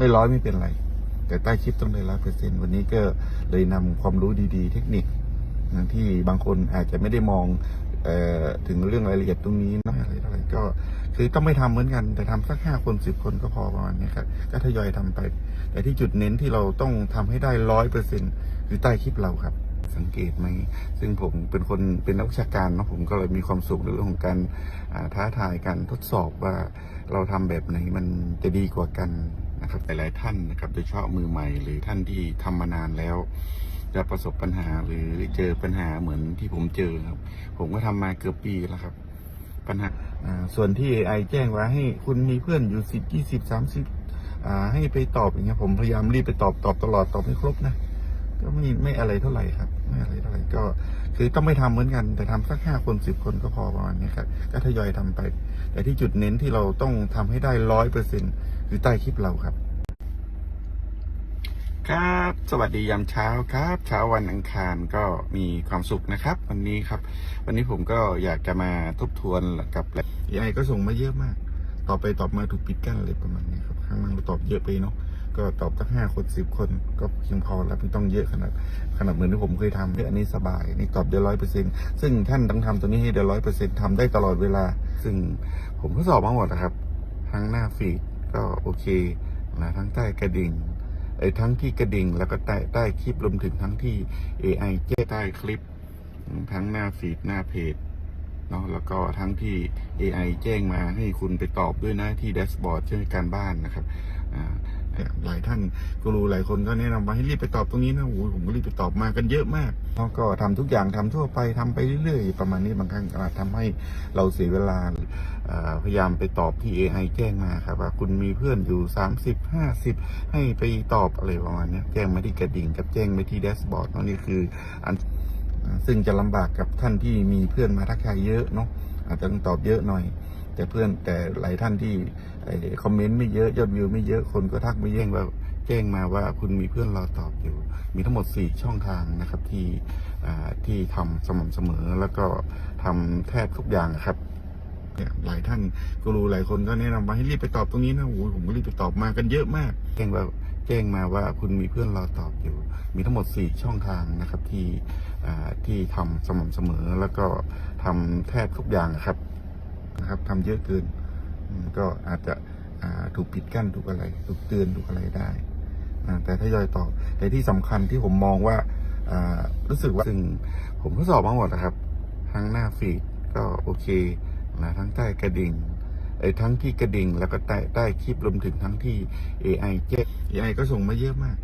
ไม่ร้อยไม่เป็นไร แต่ใต้คลิปต้องได้ร้อยเปอร์เซ็นวันนี้ก็เลยนำความรู้ดีๆ เทคนิคที่บางคนอาจจะไม่ได้มองออถึงเรื่องรายละเอียดตรงนี้นะอะไรอะไรก็คือต้องไม่ทำเหมือนกัน แต่ทำสักห้าคนสิบคนก็พอประมาณนี้ครับก็ทยอยทำไป แต่ที่จุดเน้นที่เราต้องทำให้ได้ร้อยเปอร์เซ็นคือใต้คลิปเราครับ สังเกตไหม ซึ่งผมเป็นคนเป็นนักวิชาการเนาะผมก็เลยมีความสุขในเรื่องของการท้าทายการทดสอบว่าเราทำแบบไหนมันจะดีกว่ากัน นะครับหลายๆท่านนะครับโดยเฉพาะมือใหม่ หรือท่านที่ทำมานานแล้ว จะประสบปัญหาหรือเจอปัญหาเหมือนที่ผมเจอครับ ผมก็ทำมาเกือบปีแล้วครับ ปัญหาส่วนที่ AI แจ้งว่าให้คุณมีเพื่อนอยู่สิบยี่สิบสามสิบให้ไปตอบอย่างเงี้ยผมพยายามรีบไปตอบตอบตลอดตอบให้ครบนะก็ไม่ไม่อะไรเท่าไหร่ครับ ไม่อะไรเท่าไหร่ก็คือต้องไม่ทำเหมือนกัน แต่ทำสักห้าคนสิบคนก็พอประมาณนี้ครับก็ทยอยทำไป แต่ที่จุดเน้นที่เราต้องทำให้ได้ร้อยเปอร์เซ็นต์ คือใต้คลิปเราครับ ครับ สวัสดียามเช้าครับ เช้าวันอังคารก็มีความสุขนะครับ วันนี้ครับ วันนี้ผมก็อยากจะมาทบทวนกับ AI ก็ส่งมาเยอะมาก ตอบไปตอบมาถูกปิดกั้นอะไรประมาณนี้ครับข้างล่างเราตอบเยอะไปเนาะก็ตอบสักห้าคนสิบคนก็เพียงพอแล้วไม่ต้องเยอะขนาดขนาดเหมือนที่ผมเคยทำอันนี้สบายนี่ตอบได้ร้อยเปอร์เซ็นซึ่งท่านต้องทำตัวนี้ให้ได้ร้อยเปอร์เซ็นทำได้ตลอดเวลา ซึ่งผมก็สอบมาหมดนะครับ ทั้งหน้าฟีด ก็โอเคนะทั้งใต้กระดิ่งไอ้ทั้งที่กระดิ่งแล้วก็ใต้ใต้คลิปรวมถึงทั้งที่ AI แก้ใต้คลิป ทั้งหน้าฟีดหน้าเพจเนาะแล้วก็ทั้งที่ AI แจ้งมาให้คุณไปตอบด้วยนะที่แดชบอร์ดเช่นการบ้านนะครับอ่าหลายท่านกูรูหลายคนก็แนะนำว่าให้รีบไปตอบตรงนี้นะโอ้โหผมก็รีบไปตอบมากันเยอะมากเขาก็ทำทุกอย่างทำทั่วไปทำไปเรื่อยๆ ประมาณนี้บางครั้งอาจทำให้เราเสียเวลา พยายามไปตอบที่ AI แจ้งมาครับว่าคุณมีเพื่อนอยู่ 30 50 ให้ไปตอบอะไรประมาณนี้แจ้งมาที่กระดิ่งกับแจ้งไปที่แดชบอร์ดนี่คืออันซึ่งจะลำบากกับท่านที่มีเพื่อนมาทักทายเยอะเนาะอาจจะต้องตอบเยอะหน่อย แต่เพื่อนแต่หลายท่านที่คอมเมนต์ไม่เยอะยอดวิวไม่เยอะคนก็ทักไมาแย่งว่าแจ้งมาว่าคุณมีเพื่อนรอตอบอยู่ มีทั้งหมด 4 ช่องทางนะครับที่ที่ทำสม่ำเสมอแล้วก็ทำแทบทุกอย่างครับ เนี่ยหลายท่านกูรูหลายคนก็แนะนำว่าให้รีบไปตอบตรงนี้นะโอ้โหผมก็รีบไปตอบมากันเยอะมากแจ้งว่าแจ้งมาว่าคุณมีเพื่อนรอตอบอยู่ มีทั้งหมด 4 ช่องทางนะครับที่ที่ทำสม่ำเสมอแล้วก็ทำแทบทุกอย่างครับนะครับทำเยอะเกินก็อาจจะถูกปิดกั้นถูกอะไร ถูกเตือนถูกอะไรได้ แต่ถ้ายอยตอบแต่ที่สำคัญที่ผมมองว่าอ่ารู้สึกว่าซึ่งผมทดสอบมาหมดนะครับ ทั้งหน้าฟีดก็โอเค นะทั้งใต้กระดิ่งไอ้ทั้งที่กระดิ่งแล้วก็ใต้ใต้คลิปรวมถึงทั้งที่ AI แจ้ AI ก็ส่งมาเยอะมาก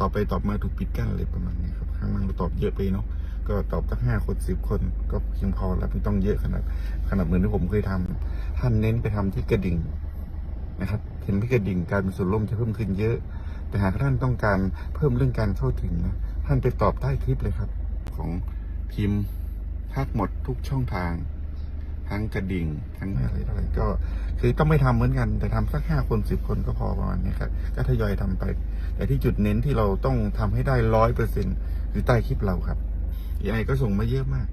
ตอบไปตอบมาถูกปิดกั้นอะไรประมาณนี้ครับข้างล่างเราตอบเยอะไปเนาะก็ตอบสักห้าคนสิบคนก็เพียงพอแล้วไม่ต้องเยอะขนาดขนาดเหมือนที่ผมเคยทำท่านเน้นไปทำที่กระดิ่งนะครับเห็นที่กระดิ่งการมีส่วนร่วมจะเพิ่มขึ้นเยอะ แต่หากท่านต้องการเพิ่มเรื่องการเข้าถึงนะท่านไปตอบใต้คลิปเลยครับ ของพิมพ์ทักหมดทุกช่องทาง ทั้งกระดิ่งทั้งอะไรอะไรก็คือต้องไม่ทำเหมือนกัน แต่ทำสักห้าคนสิบคนก็พอประมาณนี้ครับก็ทยอยทำไป แต่ที่จุดเน้นที่เราต้องทำให้ได้ร้อยเปอร์เซ็นคือใต้คลิปเราครับ AI ก็ส่งมาเยอะมาก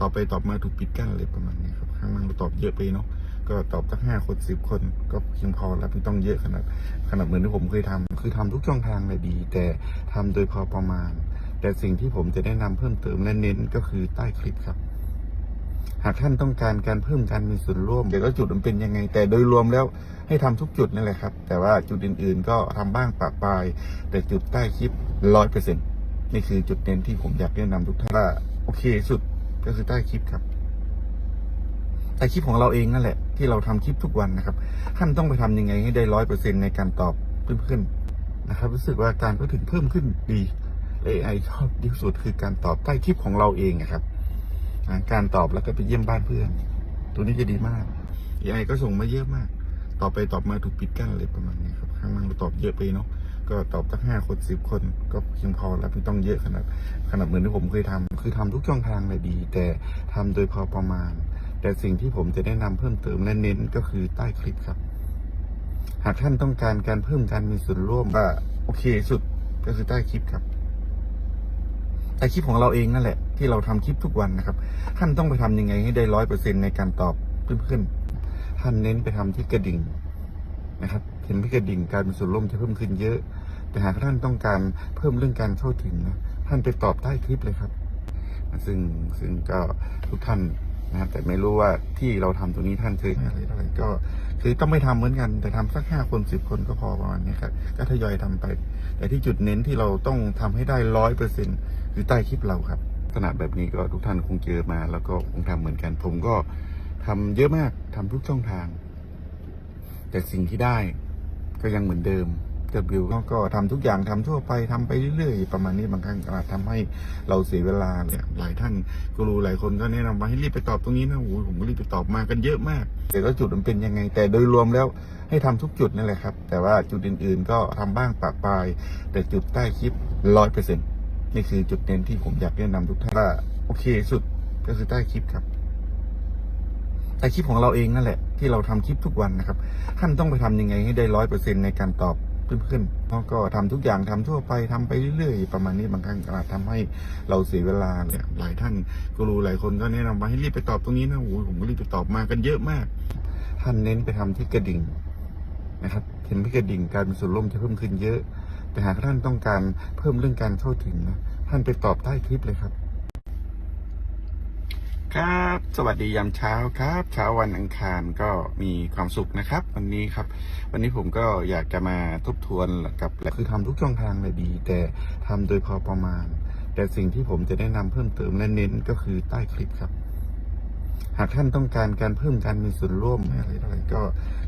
ตอบไปตอบมาถูกปิดกั้นอะไรประมาณนี้ครับข้างล่างเราตอบเยอะไปเนาะก็ตอบสักห้าคนสิบคนก็เพียงพอแล้วไม่ต้องเยอะขนาดขนาดเหมือนที่ผมเคยทำคือทำทุกช่องทางเลยดี แต่ทำโดยพอประมาณ แต่สิ่งที่ผมจะแนะนำเพิ่มเติมและเน้นก็คือใต้คลิปครับ หากท่านต้องการการเพิ่มการมีส่วนร่วมเดี๋ยวก็จุดมันเป็นยังไง แต่โดยรวมแล้วให้ทำทุกจุดนั่นแหละครับ แต่ว่าจุดอื่นๆ ก็ทำบ้างปะปลาย แต่จุดใต้คลิปร้อยเปอร์เซ็นต์นี่คือจุดเน้นที่ผมอยากแนะนำทุกท่านว่าโอเคสุดก็คือใต้คลิปครับใต้คลิปของเราเองนั่นแหละ ที่เราทำคลิปทุกวันนะครับท่านต้องไปทำยังไงให้ได้ร้อยเปอร์เซ็นในการตอบเพื่อนๆนะครับ รู้สึกว่าการก็ถึงเพิ่มขึ้นดีเอไอชอบที่สุดคือการตอบใต้คลิปของเราเองนะครับ การตอบแล้วก็ไปเยี่ยมบ้านเพื่อน ตัวนี้จะดีมาก AI ก็ส่งมาเยอะมาก ตอบไปตอบมาถูกปิดกั้นอะไรประมาณนี้ครับ ข้างล่างเราตอบเยอะไปเนาะ ก็ตอบสักห้าคนสิบคนก็เพียงพอแล้วไม่ต้องเยอะขนาดขนาดเหมือนที่ผมเคยทำคือทำทุกช่องทางเลยดี แต่ทำโดยพอประมาณ แต่สิ่งที่ผมจะแนะนำเพิ่มเติมและเน้นก็คือใต้คลิปครับ หากท่านต้องการการเพิ่มการมีส่วนร่วมว่าโอเคสุดก็คือใต้คลิปครับ แต่คลิปของเราเองนั่นแหละที่เราทำคลิปทุกวันนะครับ ท่านต้องไปทำยังไงให้ได้ร้อยเปอร์เซ็นในการตอบเพื่อนๆท่านเน้นไปทำที่กระดิ่งนะครับเห็นพี่กระดิ่งการเป็นส่วนร่วมจะเพิ่มขึ้นเยอะ แต่หากท่านต้องการเพิ่มเรื่องการเข้าถึงนะท่านไปตอบใต้คลิปเลยครับ ซึ่งซึ่งก็ทุกท่านนะครับแต่ไม่รู้ว่าที่เราทำตรงนี้ท่านเคยอะไรเท่าไรก็ คือต้องไม่ทำเหมือนกัน แต่ทำสักห้าคนสิบคนก็พอประมาณนี้ครับก็ทยอยทำไป แต่ที่จุดเน้นที่เราต้องทำให้ได้ร้อยเปอร์เซ็นต์คือใต้คลิปเราครับขนาดแบบนี้ก็ทุกท่านคงเจอมา แล้วก็คงทำเหมือนกัน ผมก็ทำเยอะมากทำทุกช่องทาง แต่สิ่งที่ได้ก็ยังเหมือนเดิม เบิวก็ทำทุกอย่างทำทั่วไปทำไปเรื่อยๆ ประมาณนี้บางครั้งอาจทำให้เราเสียเวลาเนี่ยหลายท่านกูรูหลายคนก็แนะนำว่าให้รีบไปตอบตรงนี้นะโอ้โหผมก็รีบไปตอบมากันเยอะมาก แต่ละจุดมันเป็นยังไง แต่โดยรวมแล้วให้ทำทุกจุดนั่นแหละครับ แต่ว่าจุดอื่นๆ ก็ทำบ้างปะปาย แต่จุดใต้คลิปร้อยเปอร์เซ็นต์นี่คือจุดเน้นที่ผมอยากแนะนำทุกท่านว่าโอเคสุดก็คือใต้คลิปครับแต่คลิปของเราเองนั่นแหละที่เราทำคลิปทุกวันนะครับ ท่านต้องไปทำยังไงให้ได้ร้อยเปอร์เซ็นในการตอบ เพื่อนๆเพราก็ทำทุกอย่างทำทั่วไปทำไปเรื่อยๆ ประมาณนี้บางครั้งอาจทำให้เราเสียเวลาเนี่ยหลายท่านกูรูหลายคนก็แนะนำว่าให้รีบไปตอบตรงนี้นะโอ้โหผมก็รีบไปตอบมากันเยอะมาก ท่านเน้นไปทำที่กระดิ่งนะครับเห็นพี่กระดิ่งการเป็นส่วนร่วมจะเพิ่มขึ้นเยอะ แต่หากท่านต้องการเพิ่มเรื่องการเข้าถึงนะท่านไปตอบใต้คลิปเลยครับ ครับ สวัสดียามเช้าครับ เช้าวันอังคารก็มีความสุขนะครับ วันนี้ครับ วันนี้ผมก็อยากจะมาทบทวนกับคือทำทุกช่องทางเลยดี แต่ทำโดยพอประมาณ แต่สิ่งที่ผมจะแนะนำเพิ่มเติมและเน้นก็คือใต้คลิปครับ หากท่านต้องการการเพิ่มการมีส่วนร่วมอะไรอะไรก็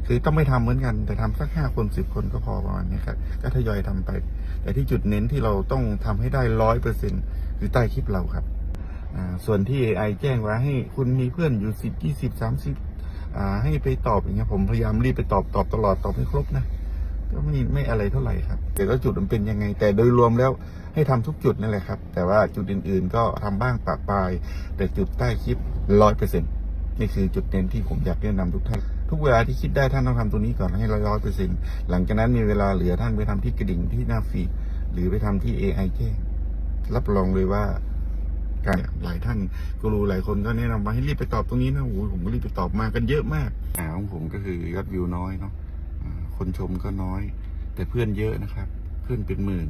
คือต้องไม่ทำเหมือนกัน แต่ทำสักห้าคนสิบคนก็พอประมาณนี้ครับก็ทยอยทำไป แต่ที่จุดเน้นที่เราต้องทำให้ได้ร้อยเปอร์เซ็นต์คือใต้คลิปเราครับ ส่วนที่ AI แจ้งไว้ให้คุณมีเพื่อนอยู่สิบยี่สิบสามสิบอ่าให้ไปตอบอย่างเงี้ยผมพยายามรีบไปตอบตอบตลอดตอบให้ครบนะก็ไม่ไม่อะไรเท่าไหร่ครับแต่ละจุดมันเป็นยังไง แต่โดยรวมแล้วให้ทำทุกจุดนั่นแหละครับ แต่ว่าจุดอื่น ๆ ก็ทำบ้างปะปลาย แต่จุดใต้คลิปร้อยเปอร์เซ็นต์นี่คือจุดเน้นที่ผมอยากแนะนำทุกท่านทุกเวลาที่คิดได้ท่านต้องทำตัวนี้ก่อนให้ร้อยร้อยเปอร์เซ็นต์หลังจากนั้นมีเวลาเหลือท่านไปทำที่กระดิ่งที่หน้าฟีดหรือไปทำที่ AI แจ้งรับรองเลยว่า การหลายท่านกูรูหลายคนก็แนะนำว่าให้รีบไปตอบตรงนี้นะโอ้ผมก็รีบไปตอบมากันเยอะมากอ่าของผมก็คือยอดวิวน้อยเนาะคนชมก็น้อย แต่เพื่อนเยอะนะครับ เพื่อนเป็นหมื่น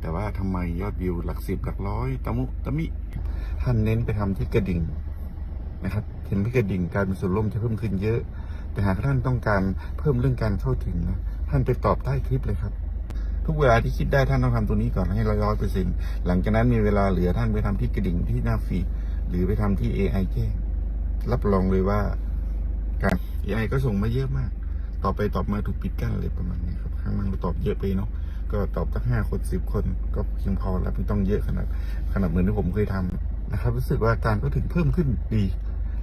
แต่ว่าทำไมยอดวิวหลักสิบหลักร้อยตะมุตะมิท่านเน้นไปทำที่กระดิ่งนะครับเห็นที่กระดิ่งการเป็นส่วนร่วมจะเพิ่มขึ้นเยอะ แต่หากท่านต้องการเพิ่มเรื่องการเข้าถึงนะท่านไปตอบใต้คลิปเลยครับ ทุกเวลาที่คิดได้ท่านต้องทำตัวนี้ก่อนให้ร้อยร้อยเปอร์เซ็นหลังจากนั้นมีเวลาเหลือท่านไปทำที่กระดิ่งที่หน้าฟีดหรือไปทำที่ AI แจ้รับรองเลยว่าการ AI ก็ส่งมาเยอะมาก ต่อไปตอบมาถูกปิดกั้นอะไรประมาณนี้ครับข้างล่างเราตอบเยอะไปเนาะก็ตอบตั้งห้าคนสิบคนก็เพียงพอแล้วไม่ต้องเยอะขนาดขนาดเหมือนที่ผมเคยทำนะครับ รู้สึกว่าการก็ถึงเพิ่มขึ้นดี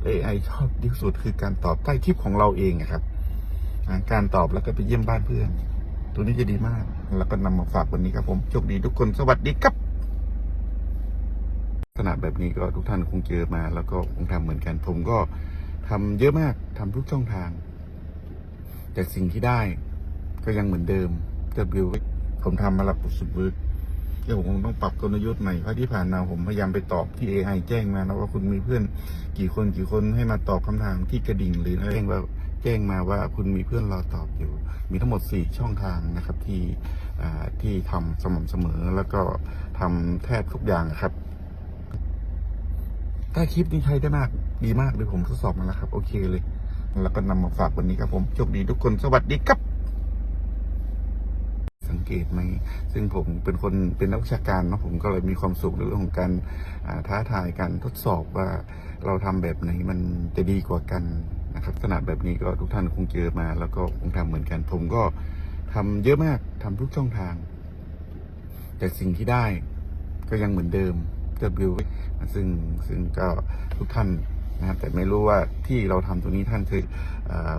AI ชอบที่สุดคือการตอบใต้คลิปของเราเองครับ การตอบแล้วก็ไปเยี่ยมบ้านเพื่อน ตัวนี้จะดีมาก แล้วก็นำมาฝากวันนี้ครับผมโชคดีทุกคนสวัสดีครับขนาดแบบนี้ก็ทุกท่านคงเจอมา แล้วก็คงทำเหมือนกัน ผมก็ทำเยอะมากทำทุกช่องทาง แต่สิ่งที่ได้ ก็ยังเหมือนเดิมเบิวผมทำมาหละสุดเวิร์กเดี๋ยวผมคงต้องปรับกลยุทธ์ใหม่เพราะที่ผ่านมาผมพยายามไปตอบที่ AI แจ้งมานะว่าคุณมีเพื่อนกี่คนกี่คนให้มาตอบคำถามที่กระดิ่งหรืออะไรแจ้งว่า แจ้งมาว่าคุณมีเพื่อนรอตอบอยู่ มีทั้งหมด 4 ช่องทางนะครับที่ที่ทำสม่ำเสมอแล้วก็ทำแทบทุกอย่างครับ ถ้าคลิปนี้ใช้ได้มากดีมากเลยผมทดสอบมาแล้วครับ โอเคเลย แล้วก็นำมาฝากวันนี้ครับผมโชคดีทุกคนสวัสดีครับสังเกตไหม ซึ่งผมเป็นคนเป็นนักวิชาการเนาะผมก็เลยมีความสุขในเรื่องของการท้าทายการทดสอบว่าเราทำแบบไหนมันจะดีกว่ากัน นะครับขนาดแบบนี้ก็ทุกท่านคงเจอมา แล้วก็คงทำเหมือนกัน ผมก็ทำเยอะมากทำทุกช่องทาง แต่สิ่งที่ได้ก็ยังเหมือนเดิมเบิวซึ่งซึ่งก็ทุกท่านนะครับแต่ไม่รู้ว่าที่เราทำตรงนี้ท่านคือ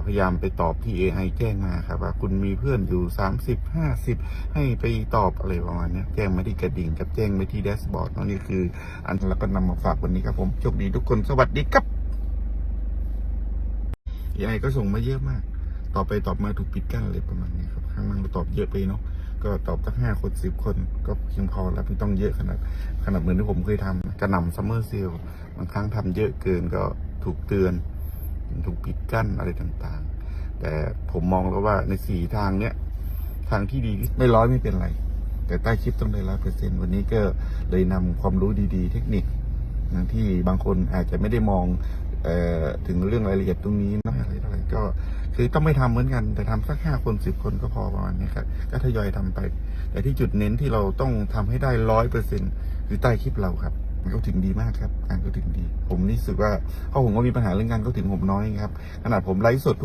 พยายามไปตอบที่ AI แจ้งมาครับว่าคุณมีเพื่อนอยู่ 30 50 ให้ไปตอบอะไรประมาณนี้แจ้งมาที่กระดิ่งกับแจ้งไปที่แดชบอร์ดนี่คือ อันแล้วก็นำมาฝากวันนี้ครับผมโชคดีทุกคนสวัสดีครับ AI ก็ส่งมาเยอะมากต่อไปตอบมาถูกปิดกั้นอะไรประมาณนี้ครับข้างล่างเราตอบเยอะไปเนาะก็ตอบตั้งห้าคนสิบคนก็เพียงพอแล้วไม่ต้องเยอะขนาดขนาดเหมือนที่ผมเคยทำกระหน่ำซัมเมอร์เซลบางครั้งทำเยอะเกินก็ถูกเตือน ถูกปิดกั้นอะไรต่างๆ แต่ผมมองแล้วว่าในสี่ทางเนี้ยทางที่ดีไม่ร้อยไม่เป็นไร แต่ใต้คลิปต้องได้ร้อยเปอร์เซ็นต์วันนี้ก็เลยนำความรู้ดีๆ เทคนิคที่บางคนอาจจะไม่ได้มองออถึงเรื่องรายละเอียดตรงนี้ ก็คือต้องไม่ทำเหมือนกัน แต่ทำสักห้าคนสิบคนก็พอประมาณนี้ครับก็ทยอยทำไป แต่ที่จุดเน้นที่เราต้องทำให้ได้ร้อยเปอร์เซ็นคือใต้คลิปเราครับมันก็ถึงดีมากครับการก็ถึงดี ผมนี่รู้สึกว่าเพราะผมก็มีปัญหาเรื่องการก็ถึงผมน้อยครับขนาดผมไลฟ์สด